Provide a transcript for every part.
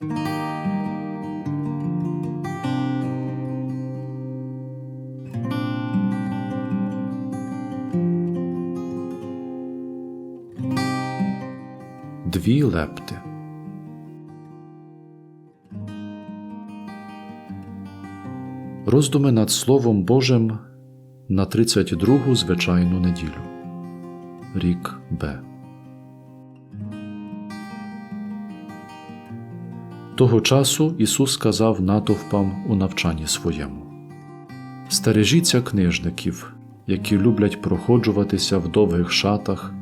Дві лепти. Роздуми над Словом Божим на 32-гу звичайну неділю. Рік Б. Того часу Ісус сказав натовпам у навчанні своєму. Стережіться книжників, які люблять проходжуватися в довгих шатах,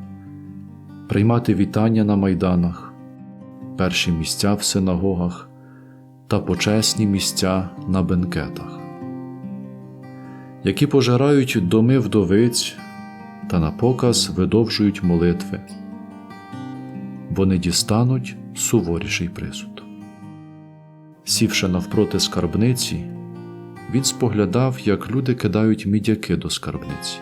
приймати вітання на майданах, перші місця в синагогах та почесні місця на бенкетах, які пожирають доми вдовиць та на показ видовжують молитви, вони дістануть суворіший присуд. Сівши навпроти скарбниці, він споглядав, як люди кидають мідяки до скарбниці.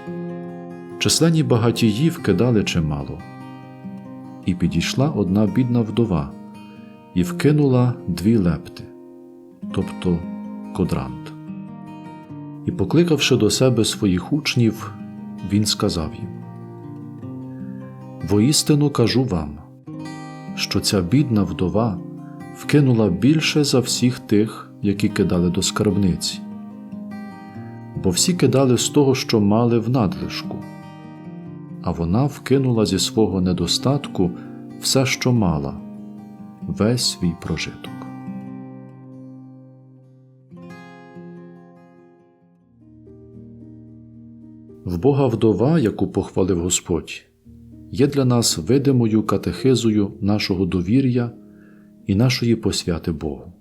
Численні багатії вкидали чимало. І підійшла одна бідна вдова і вкинула дві лепти, тобто кодрант. І, покликавши до себе своїх учнів, він сказав їм: Воістину кажу вам, що ця бідна вдова вкинула більше за всіх тих, які кидали до скарбниці, бо всі кидали з того, що мали в надлишку, а вона вкинула зі свого недостатку все, що мала, весь свій прожиток. В Бога вдова, яку похвалив Господь, є для нас видимою катехизою нашого довір'я і нашої посвяти Богу.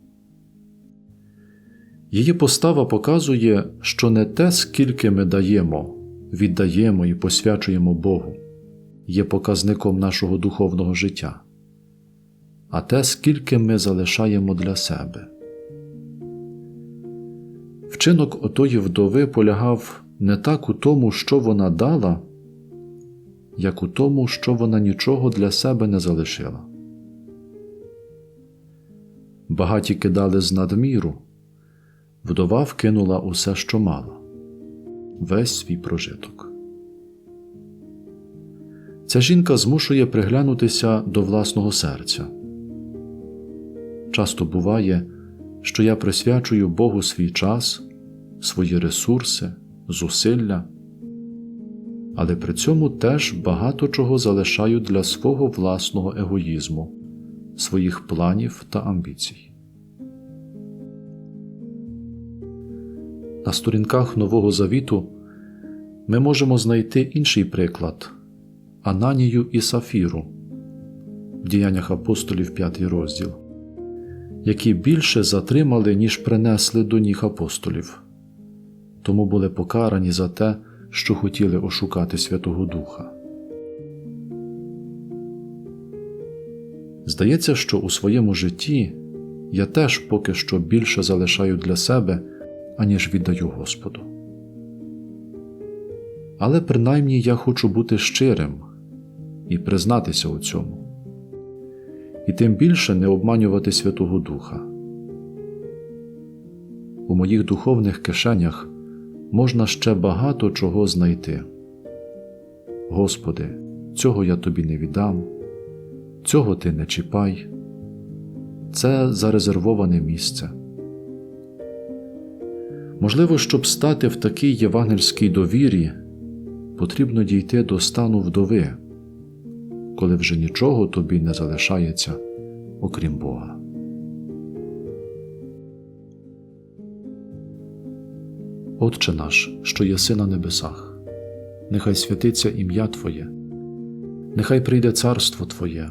Її постава показує, що не те, скільки ми даємо, віддаємо і посвячуємо Богу, є показником нашого духовного життя, а те, скільки ми залишаємо для себе. Вчинок отої вдови полягав не так у тому, що вона дала, як у тому, що вона нічого для себе не залишила. Багаті кидали з надміру, вдова вкинула усе, що мала, весь свій прожиток. Ця жінка змушує приглянутися до власного серця. Часто буває, що я присвячую Богу свій час, свої ресурси, зусилля, але при цьому теж багато чого залишаю для свого власного егоїзму, своїх планів та амбіцій. На сторінках Нового Завіту ми можемо знайти інший приклад Ананію і Сафіру в діяннях апостолів 5 розділ, які більше затримали, ніж принесли до ніг апостолів, тому були покарані за те, що хотіли ошукати Святого Духа. Здається, що у своєму житті я теж поки що більше залишаю для себе, аніж віддаю Господу. Але принаймні я хочу бути щирим і признатися у цьому, і тим більше не обманювати Святого Духа. У моїх духовних кишенях можна ще багато чого знайти. Господи, цього я тобі не віддам, цього ти не чіпай, це зарезервоване місце. Можливо, щоб стати в такій євангельській довірі, потрібно дійти до стану вдови, коли вже нічого тобі не залишається, окрім Бога. Отче наш, що єси на небесах, нехай святиться ім'я Твоє, нехай прийде царство Твоє,